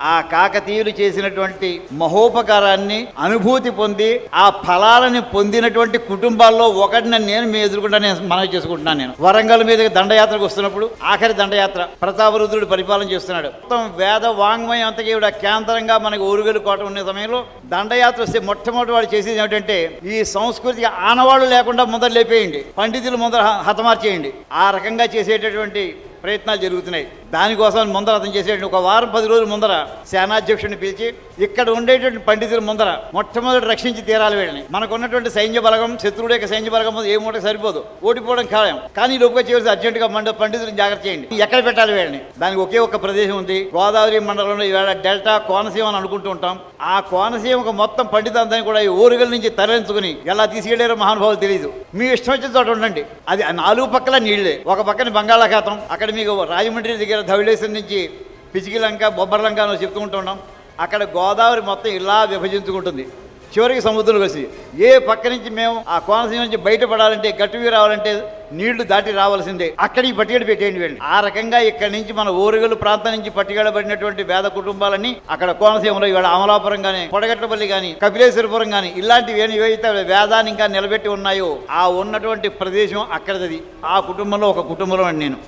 ఆ కాకతీయులు చేసినటువంటి మహోపకారాన్ని అనుభూతి పొంది ఆ ఫలాలని పొందినటువంటి కుటుంబాల్లో ఒకటిని నేను మీ ఎదుర్కొంటా నేను మనవి చేసుకుంటున్నాను నేను. వరంగల్ మీద దండయాత్రకు వస్తున్నప్పుడు ఆఖరి దండయాత్ర ప్రతాపరుద్రుడు పరిపాలన చేస్తున్నాడు. మొత్తం వేద వాంగ్మయం అంతకీ ఇవిడ కేంద్రంగా మనకి ఊరుగలు కోట ఉన్న సమయంలో దండయాత్ర వస్తే మొట్టమొదటి వాడు చేసేది ఏమిటంటే ఈ సంస్కృతికి ఆనవాళ్ళు లేకుండా ముందర లేపేయండి. పండితులు ముందర హతమార్చేయండి. ఆ రకంగా చేసేటటువంటి ప్రయత్నాలు జరుగుతున్నాయి. దానికోసం ముందర అతను చేసేటువంటి ఒక వారం పది రోజుల ముందర సేనాధ్యక్షుడిని పిలిచి ఇక్కడ ఉండేటువంటి పండితుల ముందర మొట్టమొదటి రక్షించి తీరాలి వీళ్ళని. మనకు ఉన్నటువంటి సైన్య బలగం శత్రువుడు యొక్క సైన్య బలగం ఏ మూట సరిపోదు. ఓడిపోవడం ఖాయం. కానీ లోపల చేయవలసి అర్జెంటుగా మండ పండితులను జాగ్రత్త చేయండి. ఎక్కడ పెట్టాలి వీళ్ళని? దానికి ఒకే ఒక్క ప్రదేశం ఉంది. గోదావరి మండలంలో ఈవేళ డెల్టా కోనసీమ అని అనుకుంటూ ఉంటాం. ఆ కోనసీమకు మొత్తం పండితులందరినీ కూడా ఈ ఊరుగల నుంచి తరలించుకుని ఎలా తీసుకెళ్ళారో మహానుభావులు తెలియదు మీ ఇష్టం వచ్చిన చోట ఉండండి. అది నాలుగు పక్కల నీళ్ళే. ఒక పక్కన బంగాళాఖాతం అక్కడ మీకు రాజమండ్రి దగ్గర ధవళేశ్వరం నుంచి పిచికిలంక బొబ్బర్లంక అని చెప్తూ ఉంటున్నాం అక్కడ గోదావరి మొత్తం ఇలా విభజించుకుంటుంది. చివరికి సముద్రం కలిసి ఏ పక్క నుంచి మేము ఆ కోనసీమ నుంచి బయటపడాలంటే గట్టువి రావాలంటే నీళ్ళు దాటి రావాల్సిందే. అక్కడికి పట్టుకెళ్ళి పెట్టేయండి వెళ్ళి ఆ రకంగా ఇక్కడ నుంచి మన ఊరుగలు ప్రాంతం నుంచి పట్టుకెళ్ళబడినటువంటి వేద కుటుంబాలని అక్కడ కోనసీమలో ఇవాళ అమలాపురం కానీ పొడగట్లపల్లి కానీ కపిలేశ్వరపురం కానీ ఇలాంటివి ఏమి ఏవైతే వేదాన్ని ఇంకా నిలబెట్టి ఉన్నాయో ఆ ఉన్నటువంటి ప్రదేశం అక్కడది. ఆ కుటుంబంలో ఒక కుటుంబంలో నేను.